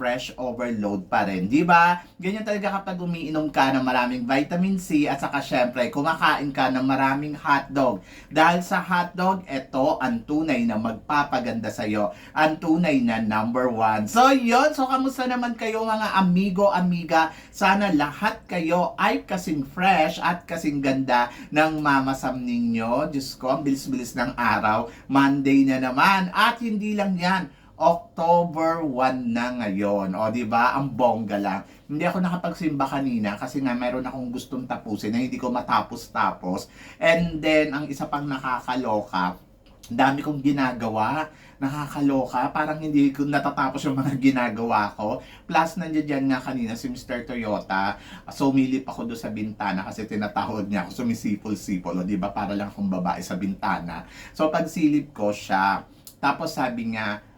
fresh overload pa rin, di ba? Ganyan talaga kapag umiinom ka ng maraming vitamin C at saka syempre kumakain ka ng maraming hotdog. Dahil sa hotdog, ito ang tunay na magpapaganda sa'yo. Ang tunay na number one. So yun, so kamusta naman kayo mga amigo, amiga? Sana lahat kayo ay kasing fresh at kasing ganda ng mamasam ninyo. Diyos ko, ang bilis-bilis ng araw. Monday na naman. At hindi lang yan, October 1 na ngayon. O, di ba? Ang bongga lang. Hindi ako nakapagsimba kanina kasi nga meron akong gustong tapusin na hindi ko matapos-tapos. And then, ang isa pang nakakaloka, dami kong ginagawa, nakakaloka, parang hindi ko natatapos yung mga ginagawa ko. Plus, nandiyan dyan nga kanina si Mr. Toyota, sumilip ako doon sa bintana kasi tinatawag niya ako sumisipol-sipol, o di ba, para lang akong babae sa bintana. So, pagsilip ko siya, tapos sabi niya,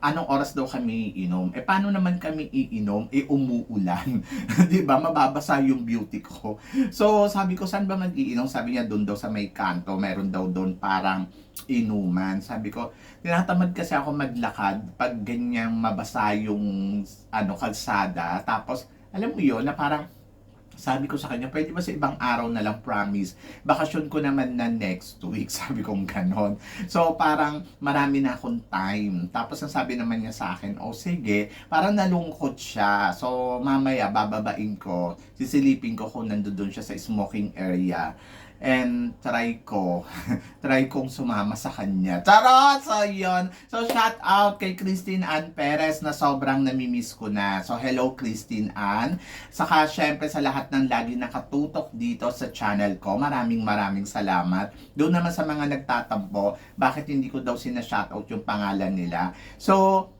anong oras daw kami iinom? Eh, paano naman kami iinom? Eh, umuulan. di ba? Mababasa yung beauty ko. So, sabi ko, saan ba mag-iinom? Sabi niya, doon daw sa may kanto. Meron daw doon parang inuman. Sabi ko, tinatamad kasi ako maglakad pag ganyang mabasa yung ano, kalsada. Tapos, alam mo yun, na parang sabi ko sa kanya, pwede ba sa ibang araw na lang, promise? Bakasyon ko naman na next week, sabi kong ganon. So, parang marami na akong time. Tapos, ang sabi naman niya sa akin, oh sige, parang nalungkot siya. So, mamaya, bababain ko, sisilipin ko kung nandoon siya sa smoking area and try ko, try kong sumama sa kanya. Charot! So, yun. So, shout out kay Christine Ann Perez na sobrang namimiss ko na. So, hello Christine Ann. Saka, syempre, sa lahat ng lagi nakatutok dito sa channel ko, maraming maraming salamat. Doon naman sa mga nagtatampo, bakit hindi ko daw sina-shoutout yung pangalan nila. So,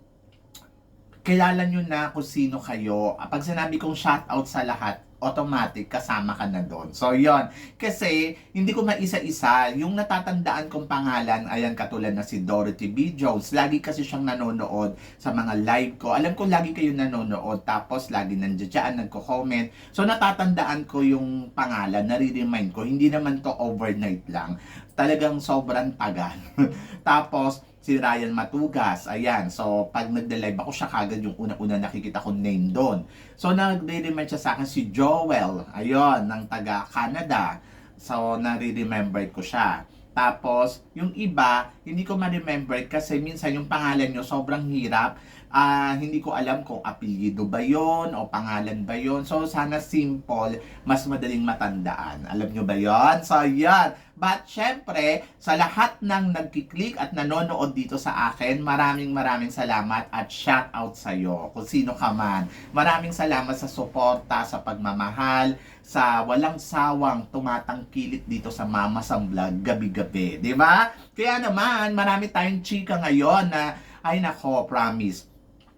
kilala nyo na kung sino kayo. Pag sinabi kong shoutout sa lahat, automatic kasama ka na doon. So, yon Kasi, hindi ko maisa-isa. Yung natatandaan kong pangalan, ayan katulad na si Dorothy B. Jones. Lagi kasi siyang nanonood sa mga live ko. Alam ko lagi kayo nanonood. Tapos, lagi nandiyan, nagko-comment. So, natatandaan ko yung pangalan, nare-remind ko. Hindi naman to overnight lang. Talagang sobrang tagal. Tapos, si Ryan Matugas. Ayan. So, pag nagde-live ako, siya kagad yung una-una nakikita kong name doon. So, nagre-remind siya sa akin si Joel. Ayun, ng taga-Canada. So, nare-remember ko siya. Tapos, yung iba, hindi ko ma-remember kasi minsan yung pangalan nyo sobrang hirap. Ah, hindi ko alam kung apelyido ba yon o pangalan ba yon. So, sana simple, mas madaling matandaan. Alam nyo ba yon? So, yan. But, syempre, sa lahat ng nagkiklik at nanonood dito sa akin, maraming maraming salamat at shout out sa'yo, kung sino ka man. Maraming salamat sa suporta, sa pagmamahal, sa walang sawang tumatangkilit dito sa Mama Sam Vlog gabi-gabi. Ba? Kaya naman, marami tayong chika ngayon na, ay nako, promise,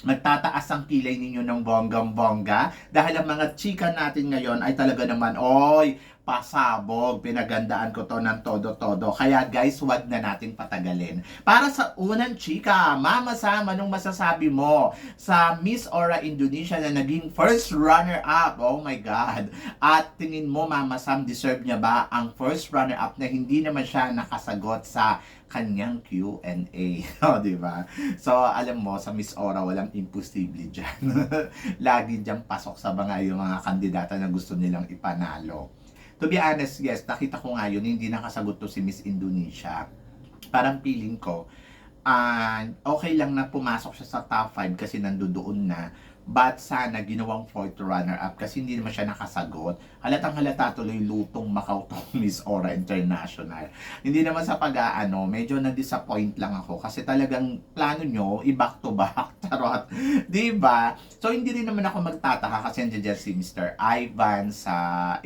magtataas ang kilay ninyo ng bonggang-bongga dahil ang mga chika natin ngayon ay talaga naman, oy, pasabog, pinagandaan ko to ng todo-todo. Kaya guys, wag na natin patagalin. Para sa unang chika, Mama Sam, anong masasabi mo sa Miss Aura Indonesia na naging first runner-up? Oh my God. At tingin mo, Mama Sam, deserve niya ba ang first runner-up na hindi naman siya nakasagot sa kanyang Q&A. O, di ba? So, alam mo, sa Miss Aura, walang imposible dyan. Lagi dyan pasok sa mga yung mga kandidata na gusto nilang ipanalo. To be honest, yes, nakita ko nga yun, hindi nakasagot to si Miss Indonesia. Parang feeling ko, ah okay lang na pumasok siya sa top 5 kasi nandoon na. But sana ginawang fourth runner-up kasi hindi naman siya nakasagot. Halatang halata tuloy lutong Macau Miss Aura International. Hindi naman sa pag-aano, medyo na-disappoint lang ako kasi talagang plano nyo, i-back to back. Charot. Di ba? So, hindi rin naman ako magtataka kasi nandiyan si Mr. Ivan sa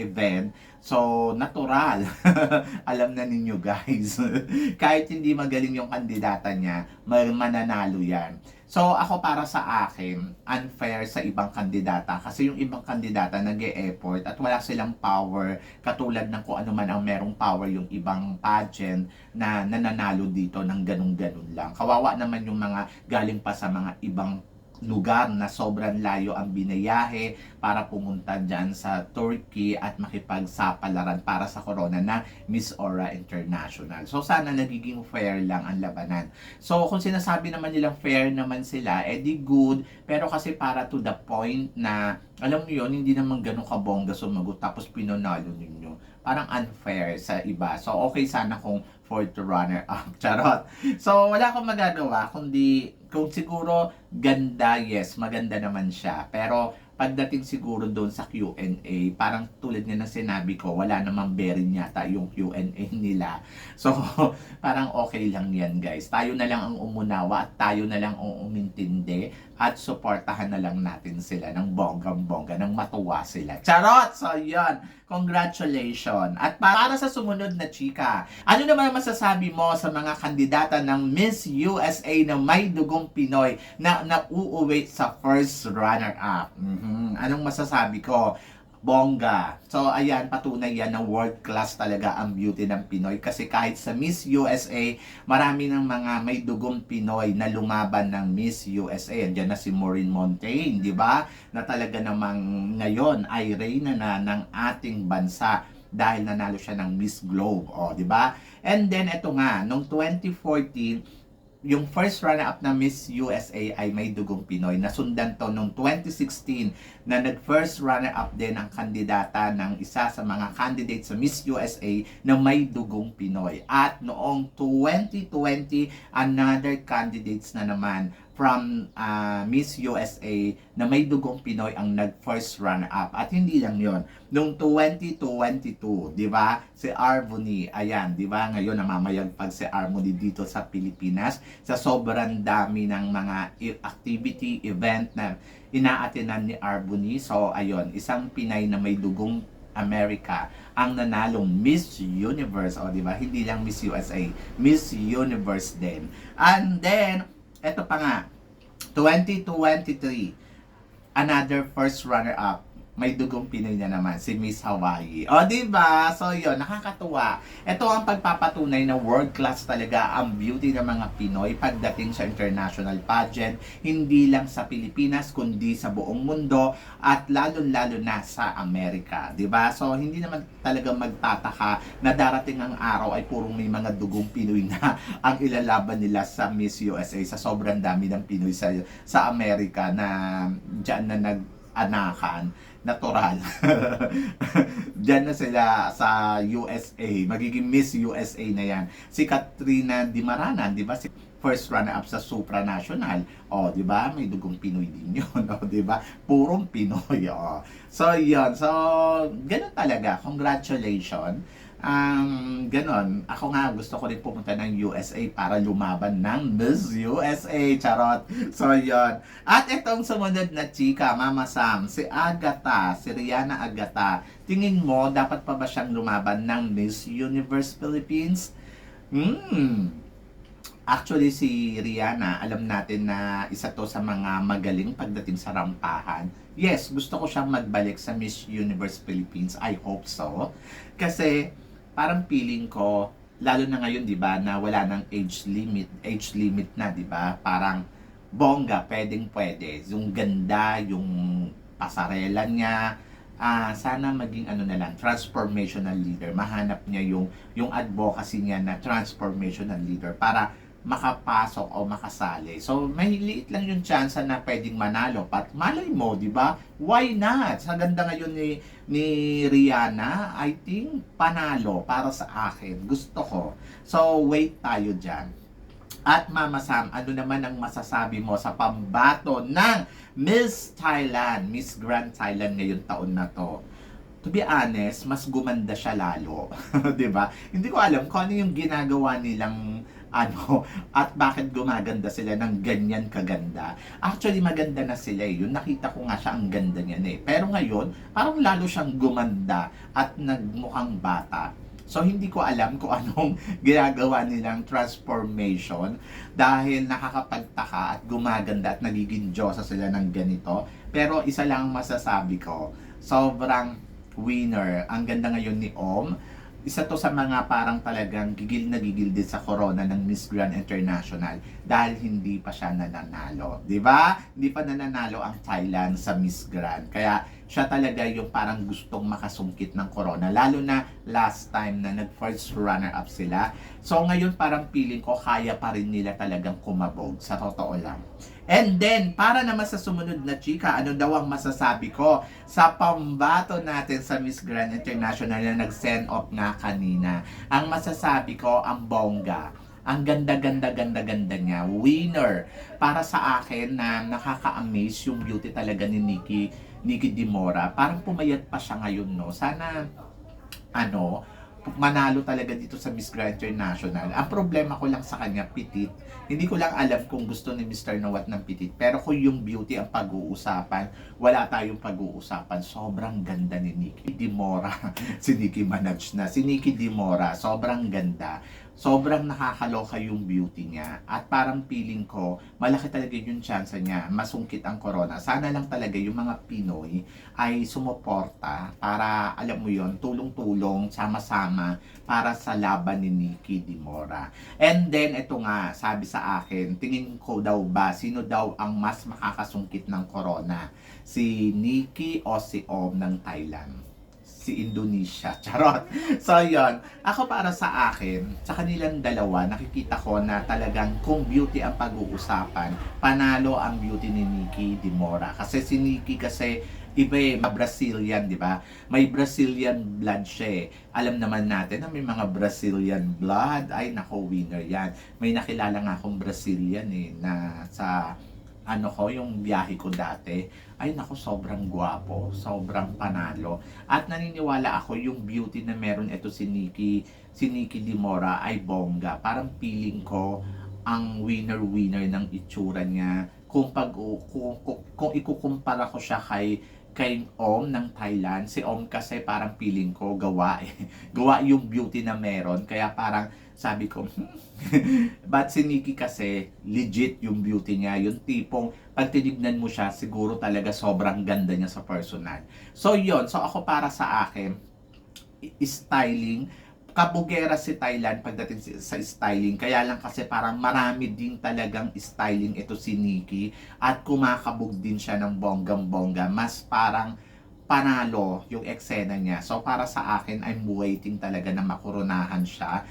event. So, natural. Alam na ninyo guys. Kahit hindi magaling yung kandidata niya, ma- mananalo yan. So ako para sa akin, unfair sa ibang kandidata kasi yung ibang kandidata nag effort at wala silang power katulad ng kung ano man ang merong power yung ibang pageant na nananalo dito ng ganun-ganun lang. Kawawa naman yung mga galing pa sa mga ibang lugar na sobrang layo ang binayahe para pumunta dyan sa Turkey at makipagsapalaran para sa corona na Miss Aura International. So sana nagiging fair lang ang labanan. So kung sinasabi naman nilang fair naman sila, eh di good, pero kasi para to the point na alam niyo yun, hindi naman ganun kabongga sumagot tapos pinonalo ninyo. Parang unfair sa iba. So okay sana kung fourth runner up. Charot. So wala akong magagawa kundi kung siguro ganda, yes, maganda naman siya. Pero pagdating siguro doon sa Q&A, parang tulad nga ng sinabi ko, wala namang bearing yata yung Q&A nila. So, parang okay lang yan guys. Tayo na lang ang umunawa at tayo na lang ang umintindi at suportahan na lang natin sila ng bonggang-bongga, ng matuwa sila. Charot! So, yun. Congratulations! At para sa sumunod na chika, ano naman ang masasabi mo sa mga kandidata ng Miss USA na may dugong Pinoy na nauuwi sa first runner-up? Mhm. Anong masasabi ko? Bongga. So, ayan, patunay yan na world class talaga ang beauty ng Pinoy. Kasi kahit sa Miss USA, marami ng mga may dugong Pinoy na lumaban ng Miss USA. Andiyan na si Maureen Montaigne, di ba? Na talaga namang ngayon ay reyna na ng ating bansa dahil nanalo siya ng Miss Globe, o, di ba? And then, eto nga, noong 2014, yung first runner-up na Miss USA ay may dugong Pinoy. Nasundan to noong 2016 na nag-first runner-up din ang kandidata ng isa sa mga candidates sa Miss USA na may dugong Pinoy. At noong 2020, another candidates na naman from ah, Miss USA na may dugong Pinoy ang nag-first runner-up. At hindi lang yon Noong 2022, di ba? Si Arvony, ayan, di ba? Ngayon namamayagpag si Arvony dito sa Pilipinas sa sobrang dami ng mga activity, event na inaatinan ni Arvony. So, ayun, isang Pinay na may dugong America ang nanalong Miss Universe. O, di ba? Hindi lang Miss USA, Miss Universe din. And then, eto pa nga, 2023, another first runner-up, may dugong Pinoy na naman, si Miss Hawaii. O, di ba? So, yun, nakakatuwa. Ito ang pagpapatunay na world class talaga ang beauty ng mga Pinoy pagdating sa international pageant, hindi lang sa Pilipinas, kundi sa buong mundo, at lalo-lalo na sa Amerika. Di ba? So, hindi naman talaga magtataka na darating ang araw ay purong may mga dugong Pinoy na ang ilalaban nila sa Miss USA sa sobrang dami ng Pinoy sa, sa Amerika na dyan na nag-anakan natural. Diyan na sila sa USA. Magiging Miss USA na yan. Si Katrina Dimaranan, di ba? Si first runner-up sa supranational. O, di ba? May dugong Pinoy din yun. O, di ba? Purong Pinoy. O. So, yun. So, ganun talaga. Congratulations. Um, ganon. Ako nga, gusto ko rin pumunta ng USA para lumaban ng Miss USA. Charot. So, yon At itong sumunod na chika, Mama Sam, si Agatha, si Rihanna Agatha. Tingin mo, dapat pa ba siyang lumaban ng Miss Universe Philippines? Hmm. Actually, si Rihanna, alam natin na isa to sa mga magaling pagdating sa rampahan. Yes, gusto ko siyang magbalik sa Miss Universe Philippines. I hope so. Kasi, parang feeling ko, lalo na ngayon, di ba, na wala ng age limit, age limit na, di ba? Parang, bongga, pwedeng pwede. Yung ganda, yung pasarela niya, ah sana maging ano na lang, transformational leader. Mahanap niya yung, yung advocacy niya na transformational leader para makapasok o makasali. So, may liit lang yung chance na pwedeng manalo. Pat malay mo, di ba? Why not? Sa ganda ngayon ni, ni Rihanna, I think panalo para sa akin. Gusto ko. So, wait tayo dyan. At Mama Sam, ano naman ang masasabi mo sa pambato ng Miss Thailand, Miss Grand Thailand ngayong taon na to? To be honest, mas gumanda siya lalo. 'Di ba? Hindi ko alam kung ano yung ginagawa nilang ano, at bakit gumaganda sila ng ganyan kaganda. Actually, maganda na sila eh. Yung nakita ko nga siya, ang ganda niya eh. Pero ngayon, parang lalo siyang gumanda at nagmukhang bata. So hindi ko alam kung anong ginagawa nilang transformation dahil nakakapagtaka at gumaganda at nagiging Diyosa sila ng ganito. Pero isa lang ang masasabi ko, sobrang winner. Ang ganda ngayon ni Om. Isa to sa mga parang talagang gigil na gigil din sa corona ng Miss Grand International dahil hindi pa siya nananalo. Ba? Hindi pa nananalo ang Thailand sa Miss Grand. Kaya siya talaga yung parang gustong makasungkit ng corona. Lalo na last time na nag-first runner-up sila. So ngayon parang feeling ko kaya pa rin nila talagang kumabog sa totoo lang. And then, para naman sa sumunod na chika, ano daw ang masasabi ko sa pambato natin sa Miss Grand International na nag-send off nga kanina. Ang masasabi ko, ang bongga. Ang ganda-ganda-ganda-ganda niya. Winner. Para sa akin na nakaka-amaze yung beauty talaga ni Nikki, Nikki Dimora. Parang pumayat pa siya ngayon, no? Sana, ano, manalo talaga dito sa Miss Grand International. Ang problema ko lang sa kanya, pitit. Hindi ko lang alam kung gusto ni Mr. Nawat ng pitit. Pero kung yung beauty ang pag-uusapan, wala tayong pag-uusapan. Sobrang ganda ni Nikki Dimora. si Nicki Minaj na. Si Nikki Dimora, sobrang ganda. Sobrang nakakaloka yung beauty niya. At parang feeling ko, malaki talaga yung chance niya. Masungkit ang corona. Sana lang talaga yung mga Pinoy ay sumuporta para, alam mo yon tulong-tulong, sama-sama para sa laban ni Nikki Dimora. And then, ito nga, sabi sa akin, tingin ko daw ba, sino daw ang mas makakasungkit ng corona? Si Nikki o si Om ng Thailand? Si Indonesia. Charot. So, yon Ako para sa akin, sa kanilang dalawa, nakikita ko na talagang kung beauty ang pag-uusapan, panalo ang beauty ni Nikki Dimora. Kasi si Nikki kasi iba eh, Brazilian, di ba? May Brazilian blood siya eh. Alam naman natin na may mga Brazilian blood. Ay, nako, winner yan. May nakilala nga akong Brazilian eh, na sa ano ko, yung biyahe ko dati, ay nako, sobrang gwapo, sobrang panalo. At naniniwala ako yung beauty na meron ito si Nikki, si Nikki Dimora ay bongga. Parang feeling ko ang winner-winner ng itsura niya. Kung pag kung, kung, kung ikukumpara ko siya kay kay Om ng Thailand, si Om kasi parang feeling ko gawa eh. gawa yung beauty na meron. Kaya parang sabi ko, hmm. but si Nikki kasi legit yung beauty niya. Yung tipong pag tinignan mo siya, siguro talaga sobrang ganda niya sa personal. So yon So ako para sa akin, styling, kabugera si Thailand pagdating sa styling. Kaya lang kasi parang marami din talagang styling ito si Nikki at kumakabog din siya ng bonggang-bongga. Mas parang panalo yung eksena niya. So para sa akin, I'm waiting talaga na makurunahan siya.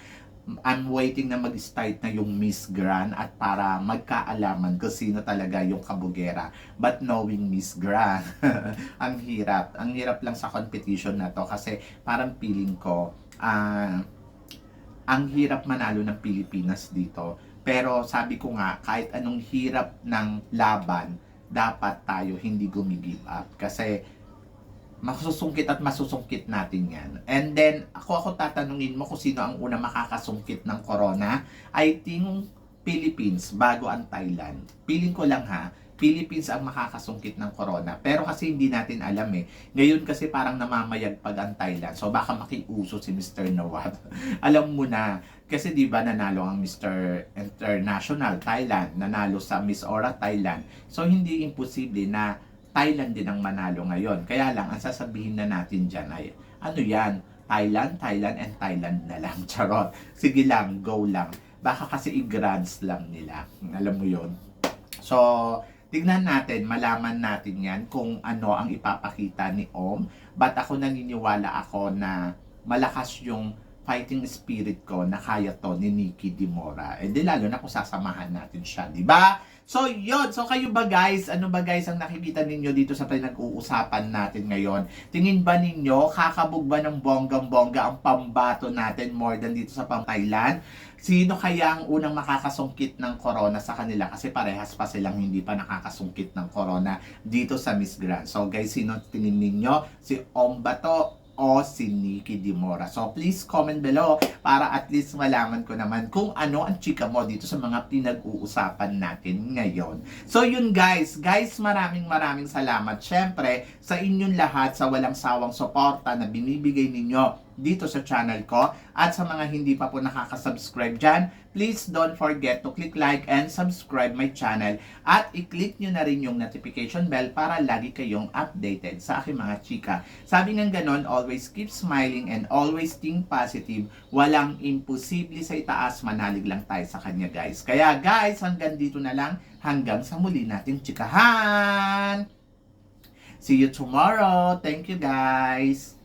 I'm waiting na mag-start na yung Miss Grand at para magkaalaman kung sino talaga yung kabugera. But knowing Miss Grand, ang hirap. Ang hirap lang sa competition na to kasi parang feeling ko, ah, ang hirap manalo ng Pilipinas dito. Pero sabi ko nga, kahit anong hirap ng laban, dapat tayo hindi gumigive up. Kasi masusungkit at masusungkit natin yan. And then, ako ako tatanungin mo kung sino ang una makakasungkit ng corona. I think Philippines bago ang Thailand. Piling ko lang ha, Philippines ang makakasungkit ng corona. Pero kasi hindi natin alam eh. Ngayon kasi parang namamayagpag ang Thailand. So baka makiuso si Mr. Nawab. alam mo na, kasi di ba nanalo ang Mr. International Thailand, nanalo sa Miss Aura Thailand. So hindi imposible na Thailand din ang manalo ngayon. Kaya lang, ang sasabihin na natin dyan ay, ano yan? Thailand, Thailand, and Thailand na lang. Charot. Sige lang, go lang. Baka kasi i-grand slam nila. Alam mo yon So, tignan natin, malaman natin yan kung ano ang ipapakita ni Om. But ako naniniwala ako na malakas yung fighting spirit ko na kaya to ni Nikki Dimora. Eh di lalo na kung sasamahan natin siya, di ba? So, yun. So, kayo ba guys? Ano ba guys ang nakikita ninyo dito sa pinag-uusapan natin ngayon? Tingin ba ninyo, kakabog ba ng bonggang-bongga ang pambato natin more than dito sa pang Thailand? Sino kaya ang unang makakasungkit ng corona sa kanila? Kasi parehas pa silang hindi pa nakakasungkit ng corona dito sa Miss Grand. So, guys, sino tingin ninyo? Si Om ba to? O si Nikki Dimora. So please comment below para at least malaman ko naman kung ano ang chika mo dito sa mga pinag-uusapan natin ngayon. So yun guys, guys maraming maraming salamat syempre sa inyong lahat sa walang sawang suporta na binibigay ninyo dito sa channel ko. At sa mga hindi pa po nakaka-subscribe dyan, please don't forget to click like and subscribe my channel. At i-click nyo na rin yung notification bell para lagi kayong updated sa aking mga chika. Sabi ng ganon, always keep smiling and always think positive. Walang imposible sa itaas, manalig lang tayo sa kanya guys. Kaya guys, hanggang dito na lang, hanggang sa muli nating chikahan! See you tomorrow. Thank you guys.